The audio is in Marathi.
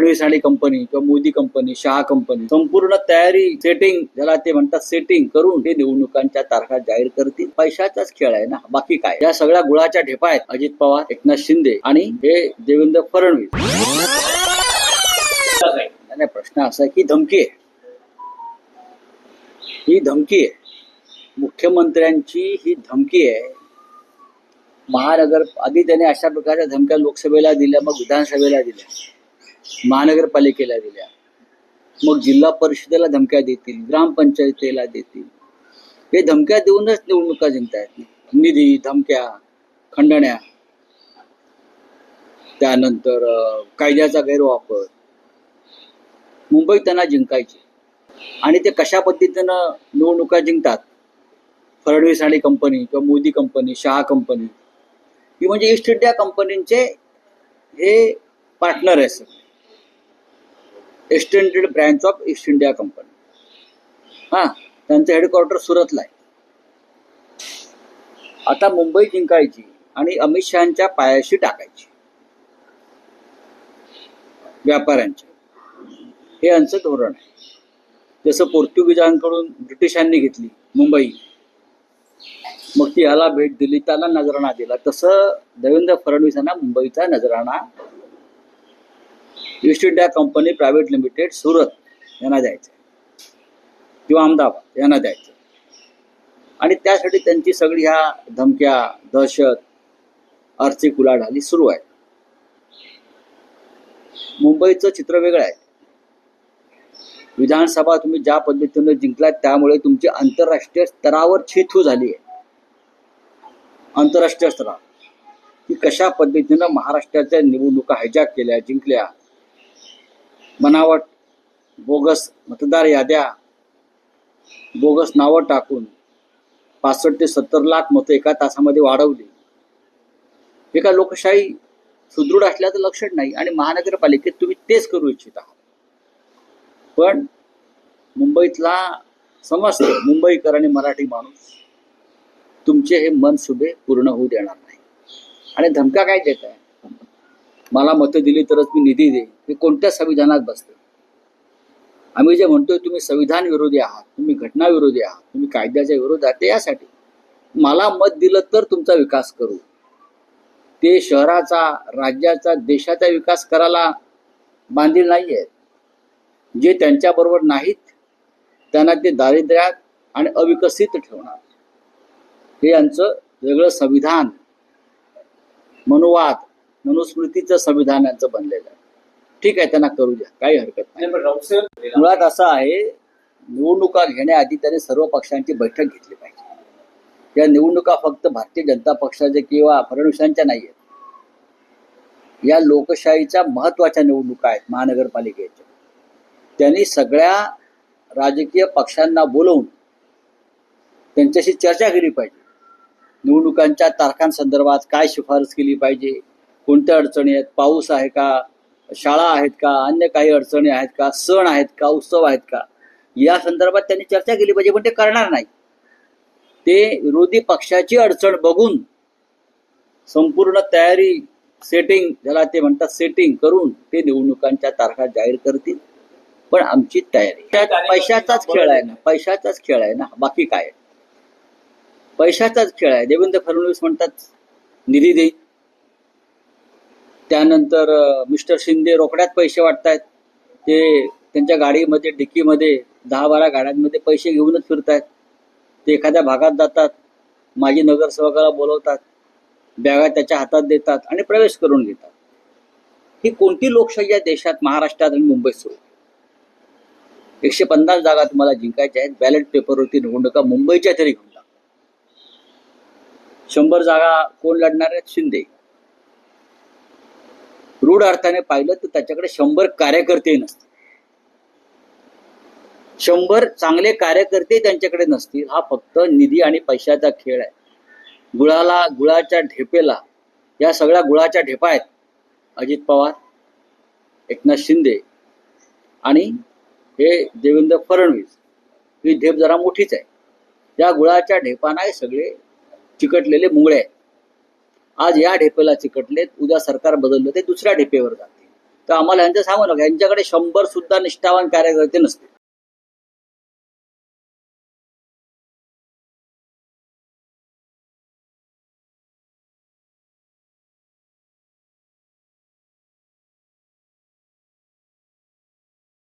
फडणवीस आणि कंपनी किंवा मोदी कंपनी शहा कंपनी संपूर्ण तयारी सेटिंग ज्याला ते म्हणतात सेटिंग करून ते निवडणुकांच्या तारखा जाहीर करतील. पैशाचाच खेळ आहे ना? बाकी काय? या सगळ्या गुळाच्या ढेपा आहेत. अजित पवार एकनाथ शिंदे आणि हे देवेंद्र फडणवीस. नाही प्रश्न असा आहे की धमकी आहे. ही धमकी आहे. मुख्यमंत्र्यांची ही धमकी आहे. महानगर आधी त्याने अशा प्रकारच्या धमक्या लोकसभेला दिल्या मग विधानसभेला दिल्या. महानगरपालिकेला दिल्या. मग जिल्हा परिषदेला धमक्या देतील ग्रामपंचायतीला देतील. हे धमक्या देऊनच निवडणुका जिंकतायत निधी धमक्या खंडण्या. त्यानंतर कायद्याचा गैरवापर. मुंबई त्यांना जिंकायची. आणि ते कशा पद्धतीनं निवडणुका जिंकतात? फडणवीस आणि कंपनी किंवा मोदी कंपनी शहा कंपनी ही म्हणजे ईस्ट इंडिया कंपनीचे हे पार्टनर आहे सगळे. Extended branch of east India company हा त्यांचं हेडक्वार्टर सुरतला आहे. आता मुंबई जिंकायची आणि अमित शहाच्या पायाशी टाकायची. व्यापाऱ्यांचे. हे यांचं धोरण आहे. जसं पोर्तुगीजांकडून ब्रिटिशांनी घेतली मुंबई मग ती याला भेट दिली त्याला नजराणा दिला. तसं देवेंद्र फडणवीस यांना मुंबईचा नजराणा east India company private limited Surat यांना द्यायचं. किंवा अहमदाबाद यांना द्यायचं. आणि त्यासाठी त्यांची सगळी ह्या धमक्या दहशत आर्थिक उलाढाली सुरू आहे. मुंबईचं चित्र वेगळं आहे. विधानसभा तुम्ही ज्या पद्धतीने जिंकलात त्यामुळे तुमची आंतरराष्ट्रीय स्तरावर छेथू झाली आहे आंतरराष्ट्रीय स्तरावर. की कशा पद्धतीनं महाराष्ट्राच्या निवडणुका हायजॅक केल्या जिंकल्या बनावट बोगस मतदार याद्या बोगस नावं टाकून पासष्ट ते सत्तर लाख मतं एका तासामध्ये वाढवली. हे का लोकशाही सुदृढ असल्याचं लक्षण नाही आणि महानगरपालिकेत तुम्ही तेच करू इच्छित आहात. पण मुंबईतला समस्त मुंबईकर आणि मराठी माणूस तुमचे हे मनसुबे पूर्ण होऊ देणार नाही. आणि धमका काय देत आहे मला मतं दिली तरच मी निधी देईन. हे कोणत्या संविधानात बसते? आम्ही जे म्हणतोय तुम्ही संविधान विरोधी आहात तुम्ही घटना विरोधी आहात तुम्ही कायद्याच्या विरोधात ते यासाठी मला मत दिलं तर तुमचा विकास करू. ते शहराचा राज्याचा देशाचा विकास करायला बांधील नाही आहेत जे त्यांच्याबरोबर नाहीत त्यांना ते दारिद्र्यात आणि अविकसित ठेवणार. हे यांचं वेगळं संविधान मनुवाद मनुस्मृतीचं संविधान यांचं बनलेलं आहे. ठीक आहे त्यांना करू द्या काही हरकत नाही. मुळात असं आहे निवडणुका घेण्याआधी त्यांनी सर्व पक्षांची बैठक घेतली पाहिजे. या निवडणुका फक्त भारतीय जनता पक्षाच्या किंवा फडणवीसांच्या नाही आहेत. या लोकशाहीच्या महत्त्वाच्या निवडणुका आहेत महानगरपालिकेच्या. त्यांनी सगळ्या राजकीय पक्षांना बोलवून त्यांच्याशी चर्चा केली पाहिजे. निवडणुकांच्या तारखांसंदर्भात काय शिफारस केली पाहिजे? कोणत्या अडचणी आहेत? पाऊस आहे का? शाळा आहेत का? अन्य काही अडचणी आहेत का? सण आहेत का? उत्सव आहेत का? या संदर्भात त्यांनी चर्चा केली पाहिजे पण ते करणार नाही. ते विरोधी पक्षाची अडचण बघून संपूर्ण तयारी सेटिंग ज्याला ते म्हणतात सेटिंग करून ते निवडणुकांच्या तारखा जाहीर करतील. पण आमची तयारी. पैशाचाच खेळ आहे ना? पैशाचाच खेळ आहे ना? बाकी काय आहे? पैशाचाच खेळ आहे. देवेंद्र फडणवीस म्हणतात निधी देईल त्यानंतर मिस्टर शिंदे रोकड्यात पैसे वाटतायत. ते त्यांच्या गाडीमध्ये डिक्कीमध्ये दहा बारा गाड्यांमध्ये पैसे घेऊनच फिरतायत. ते एखाद्या भागात जातात माजी नगरसेवकाला बोलवतात बॅगा त्याच्या हातात देतात आणि प्रवेश करून घेतात. ही कोणती लोकशाही या देशात महाराष्ट्रात आणि मुंबईत सुरू? एकशे पन्नास जागा तुम्हाला जिंकायच्या आहेत. बॅलेट पेपरवरती निवडणुका मुंबईच्या तरी घेऊन शंभर जागा कोण लढणार आहेत? शिंदे. रूढ अर्थाने पाहिलं तर त्याच्याकडे शंभर कार्यकर्ते नसतील. शंभर चांगले कार्यकर्ते त्यांच्याकडे नसतील. हा फक्त निधी आणि पैशाचा खेळ आहे. गुळाला गुळाच्या ढेपेला या सगळ्या गुळाच्या ढेपा आहेत. अजित पवार एकनाथ शिंदे आणि हे देवेंद्र फडणवीस. ही ढेप जरा मोठीच आहे. या गुळाच्या ढेपाना हे सगळे चिकटलेले मुंगळे आहेत. आज या ढेपेला चिकटलेत उद्या सरकार बदललं ते दुसऱ्या ढेपेवर जातील. तर आम्हाला यांचं सांगू नका यांच्याकडे शंभर सुद्धा निष्ठावान कार्यकर्ते नसते